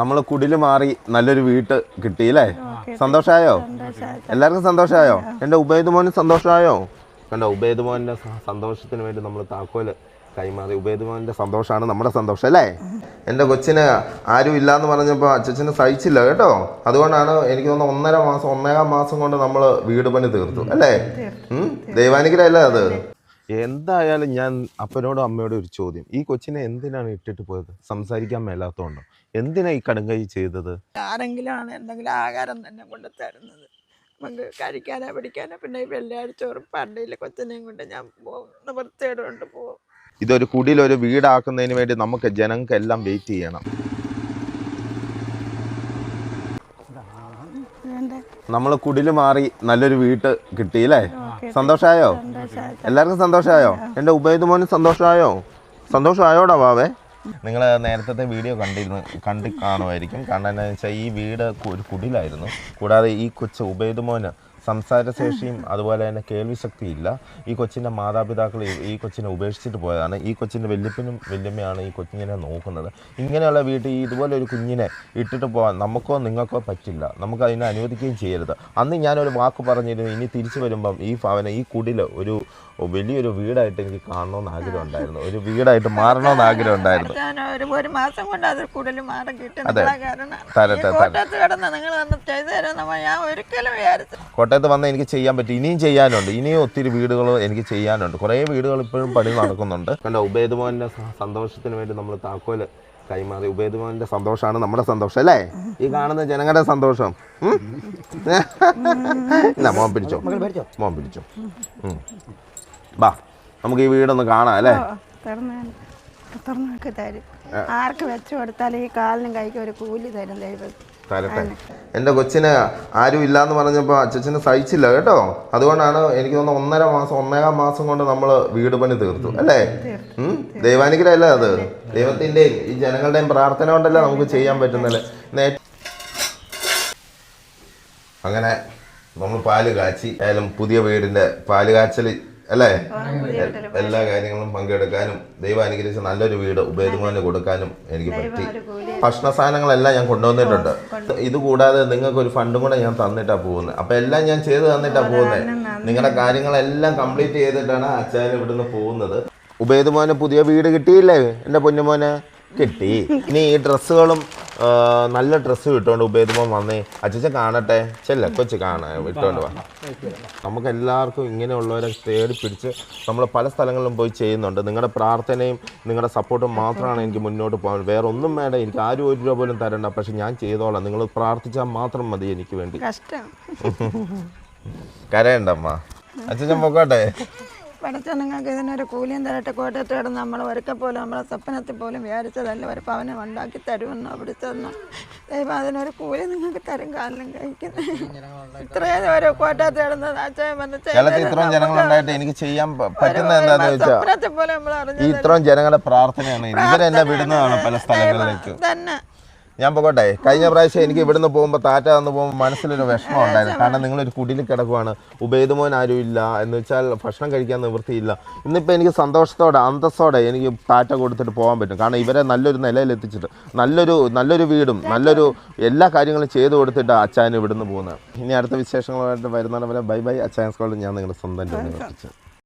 നമ്മൾ കുടിൽ മാറി നല്ലൊരു വീട്ട് കിട്ടിയില്ലേ? സന്തോഷമായോ എല്ലാവർക്കും സന്തോഷമായോ എന്റെ ഉബൈദ് മോന് സന്തോഷമായോ കണ്ടോ ഉബൈദ് മോന്റെ സന്തോഷത്തിന് വേണ്ടി നമ്മൾ താക്കോൽ കൈമാറി. ഉബൈദ് മോന്റെ സന്തോഷമാണ് നമ്മുടെ സന്തോഷം അല്ലേ? എന്റെ കൊച്ചിന് ആരും ഇല്ലാന്ന് പറഞ്ഞപ്പോൾ അച്ഛന് സഹിച്ചില്ല കേട്ടോ. അതുകൊണ്ടാണ് എനിക്ക് തോന്നുന്നു ഒന്നര മാസം ഒന്നേകാം മാസം കൊണ്ട് നമ്മൾ വീട് പണി തീർത്തു അല്ലേ? ഉം? ദൈവാനുഗ്രഹമല്ലേ അത്. എന്തായാലും ഞാൻ അപ്പനോടും അമ്മയോടും ഒരു ചോദ്യം. ഈ കൊച്ചിനെ എന്തിനാണ് ഇട്ടിട്ട് പോയത്? സംസാരിക്കാൻ മേലാത്തതുകൊണ്ടോ എന്തിനാ ഈ കടുങ്കൈ ചെയ്തത്? ആരെങ്കിലാണ് എന്തെങ്കിലും ആഹാരം തന്നെ കൊണ്ട് തരുന്നത്? നമുക്ക് കഴിക്കാനോ പിടിക്കാനോ. പിന്നെ ഈ വെള്ളിയാഴ്ച ചോറും പണ്ടിയിൽ കൊച്ചിനെയും കൊണ്ട് ഞാൻ പോകും. നിവൃത്തിയോട് കൊണ്ട് പോകും. ഇതൊരു ഒരു വീടാക്കുന്നതിന് വേണ്ടി നമുക്ക് ജനങ്ങൾക്ക് എല്ലാം വെയിറ്റ് ചെയ്യണം. നമ്മൾ കുടിൽ മാറി നല്ലൊരു വീട്ട് കിട്ടിയില്ലേ സന്തോഷമായോ എല്ലാവർക്കും സന്തോഷമായോ എന്റെ ഉബൈദ് മോനും സന്തോഷമായോ സന്തോഷമായോടാ വാവേ. നിങ്ങൾ നേരത്തെ വീഡിയോ കണ്ടിരുന്നു കണ്ടി കാണുമായിരിക്കും. കാരണം എന്താണെന്ന് വെച്ചാൽ ഈ വീട് ഒരു കുടിലായിരുന്നു. കൂടാതെ ഈ കൊച്ചു ഉബൈദ് മോന് സംസാരശേഷിയും അതുപോലെ തന്നെ കേൾവി ശക്തിയില്ല ഈ കൊച്ചിന്റെ മാതാപിതാക്കൾ ഈ- കൊച്ചിനെ ഉപേക്ഷിച്ചിട്ട് പോയതാണ്. ഈ കൊച്ചിന്റെ വല്യപ്പനും വല്യമ്മയാണ് ഈ കൊച്ചിനെ നോക്കുന്നത്. ഇങ്ങനെയുള്ള വീട്ടിൽ ഇതുപോലെ ഒരു കുഞ്ഞിനെ ഇട്ടിട്ട് പോകാൻ നമുക്കോ നിങ്ങൾക്കോ പറ്റില്ല. നമുക്ക് അതിനെ അനുവദിക്കുകയും ചെയ്യരുത്. അന്ന് ഞാനൊരു വാക്ക് പറഞ്ഞിരുന്നു. ഇനി തിരിച്ചു വരുമ്പം ഈ ഭവനം ഈ കുടിൽ ഒരു വലിയൊരു വീടായിട്ട് എനിക്ക് കാണണമെന്ന് ആഗ്രഹം ഉണ്ടായിരുന്നു. ഒരു വീടായിട്ട് മാറണമെന്ന് ആഗ്രഹം ഉണ്ടായിരുന്നു. ഒരു മാസം കൊണ്ട് അതിൽ കൂടുതൽ മാറി കിട്ടും. തരട്ടെ, കോട്ടയത്ത് കിടന്ന് നിങ്ങൾ വന്ന് ചെയ്തു തരുന്ന ഞാൻ ഒരിക്കലും വിചാരിച്ചു കോട്ടയത്ത് വന്ന് എനിക്ക് ചെയ്യാൻ പറ്റും. ഇനിയും ചെയ്യാനുണ്ട്. ഇനിയും ഒത്തിരി വീടുകൾ എനിക്ക് ചെയ്യാനുണ്ട്. കുറേ വീടുകൾ ഇപ്പോഴും പണി നടക്കുന്നുണ്ട്. കണ്ട ഉബൈദ് സന്തോഷത്തിന് വേണ്ടി നമ്മൾ താക്കോൽ കൈമാറി. ഉബൈദ് സന്തോഷമാണ് നമ്മുടെ സന്തോഷം അല്ലേ? ഈ കാണുന്ന ജനങ്ങളുടെ സന്തോഷം. എന്നാ ഇല്ല മോൻ പിടിച്ചോ. മോൻ പിടിച്ചോ. ബാ നമുക്ക് ഈ വീടൊന്ന് കാണാം അല്ലേ? തുറന്ന് തുറന്നൊക്കെ തരും ആർക്ക് വെച്ചു കൊടുത്താലും ഈ കാലിനും കൈക്കും ഒരു കൂലി തരും ദൈവം. തരട്ടെ. എന്റെ കൊച്ചിന് ആരും ഇല്ലാന്ന് പറഞ്ഞപ്പോൾ അച്ഛന് സഹിച്ചില്ല കേട്ടോ. അതുകൊണ്ടാണ് എനിക്ക് തോന്നുന്നത് ഒന്നര മാസം ഒന്നേകാം മാസം കൊണ്ട് നമ്മൾ വീട് പണി തീർത്തു. അല്ലേ? ഉം? ദൈവാനുഗ്രഹമല്ലേ അത്? ദൈവത്തിന്റെയും ഈ ജനങ്ങളുടെയും പ്രാർത്ഥന കൊണ്ടല്ലേ നമുക്ക് ചെയ്യാൻ പറ്റുന്നല്ലേ അങ്ങനെ നമ്മൾ പാൽ കാച്ചി ആയാലും പുതിയ വീടിന്റെ പാൽ കാച്ചൽ അല്ലേ? എല്ലാ കാര്യങ്ങളും പങ്കെടുക്കാനും ദൈവം അനുഗ്രഹിച്ച നല്ലൊരു വീട് ഉപേദമോന് കൊടുക്കാനും എനിക്ക് പറ്റി. ഭക്ഷണ സാധനങ്ങളെല്ലാം ഞാൻ കൊണ്ടുവന്നിട്ടുണ്ട്. ഇത് കൂടാതെ നിങ്ങൾക്ക് ഒരു ഫണ്ടും കൂടെ ഞാൻ തന്നിട്ടാ പോകുന്നത് അപ്പൊ എല്ലാം ഞാൻ ചെയ്ത് തന്നിട്ടാ പോകുന്നത് നിങ്ങളുടെ കാര്യങ്ങളെല്ലാം കംപ്ലീറ്റ് ചെയ്തിട്ടാണ് അച്ഛൻ ഇവിടുന്ന് പോകുന്നത്. ഉപേദമോന് പുതിയ വീട് കിട്ടിയില്ലേ? എന്റെ പൊന്നുമോനെ? കിട്ടി. ഇനി ഈ ഡ്രസ്സുകളും നല്ല ഡ്രസ്സ് ഇട്ടുകൊണ്ട് ഉപയോഗിക്കുമ്പോൾ വന്നേ. അച്ഛൻ കാണട്ടെ. ചെല്ല കൊച്ച് കാണാൻ ഇട്ടുകൊണ്ട് വാ. നമുക്ക് എല്ലാവർക്കും ഇങ്ങനെയുള്ളവരെ തേടി പിടിച്ച് നമ്മൾ പല സ്ഥലങ്ങളിലും പോയി ചെയ്യുന്നുണ്ട്. നിങ്ങളുടെ പ്രാർത്ഥനയും നിങ്ങളുടെ സപ്പോർട്ടും മാത്രമാണ് എനിക്ക് മുന്നോട്ട് പോകാൻ. വേറെ ഒന്നും വേണ്ട. എനിക്ക് ആരും ഒരു രൂപ പോലും തരണ്ട. പക്ഷെ ഞാൻ ചെയ്തോളാം. നിങ്ങൾ പ്രാർത്ഥിച്ചാൽ മാത്രം മതി എനിക്ക് വേണ്ടി. കരയണ്ടമ്മ അച്ഛൻ പൊക്കോട്ടെ. പഠിച്ച നിങ്ങൾക്ക് ഇതിനൊരു കൂലിയും തരട്ടെ കോട്ടയത്ത് കിടന്ന് നമ്മൾ ഒരിക്കൽ പോലും നമ്മളെ സ്വപ്നത്തിൽ പോലും വിചാരിച്ചതല്ല. ഒരു ഭവനം ഉണ്ടാക്കി തരുമെന്നോ പിടിച്ചതെന്നോ ദൈവം അതിനൊരു കൂലി നിങ്ങൾക്ക് തരും കാലം കഴിക്കുന്നത് ഇത്രയും ഒരു കോട്ടയത്ത് കിടന്നത് ഇത്രയും ജനങ്ങളുണ്ടായിട്ട് എനിക്ക് ചെയ്യാൻ പറ്റുന്ന എന്താണെന്ന് വെച്ചാൽ ഇത്രയും ജനങ്ങളുടെ പ്രാർത്ഥനയാണ്. ഇവരെന്നെ വിടുന്നതാണ് പല സ്ഥലങ്ങളിലേക്ക്. തന്നെ. ഞാൻ പോകട്ടെ. കഴിഞ്ഞ പ്രാവശ്യം എനിക്ക് ഇവിടുന്ന് പോകുമ്പോൾ താറ്റ വന്ന് പോകുമ്പോൾ മനസ്സിലൊരു വിഷമം ഉണ്ടായിരുന്നു. കാരണം നിങ്ങളൊരു കുടിയിൽ കിടക്കുവാണ്. ഉപേതുമോൻ ആരും ഇല്ല എന്ന് വെച്ചാൽ ഭക്ഷണം കഴിക്കാൻ നിവൃത്തിയില്ല. ഇന്നിപ്പോൾ എനിക്ക് സന്തോഷത്തോടെ അന്തസ്സോടെ എനിക്ക് താറ്റ കൊടുത്തിട്ട് പോകാൻ പറ്റും. കാരണം ഇവരെ നല്ലൊരു നിലയിൽ എത്തിച്ചിട്ട് നല്ലൊരു നല്ലൊരു വീടും നല്ലൊരു എല്ലാ കാര്യങ്ങളും ചെയ്തു കൊടുത്തിട്ട് അച്ചായൻ ഇവിടുന്ന് പോകുന്നത്. ഇനി അടുത്ത വിശേഷങ്ങളുമായിട്ട് വരുന്നവരെ ബൈ ബൈ. അച്ചായൻ സ്കോളിൽ ഞാൻ നിങ്ങളുടെ സ്വന്തം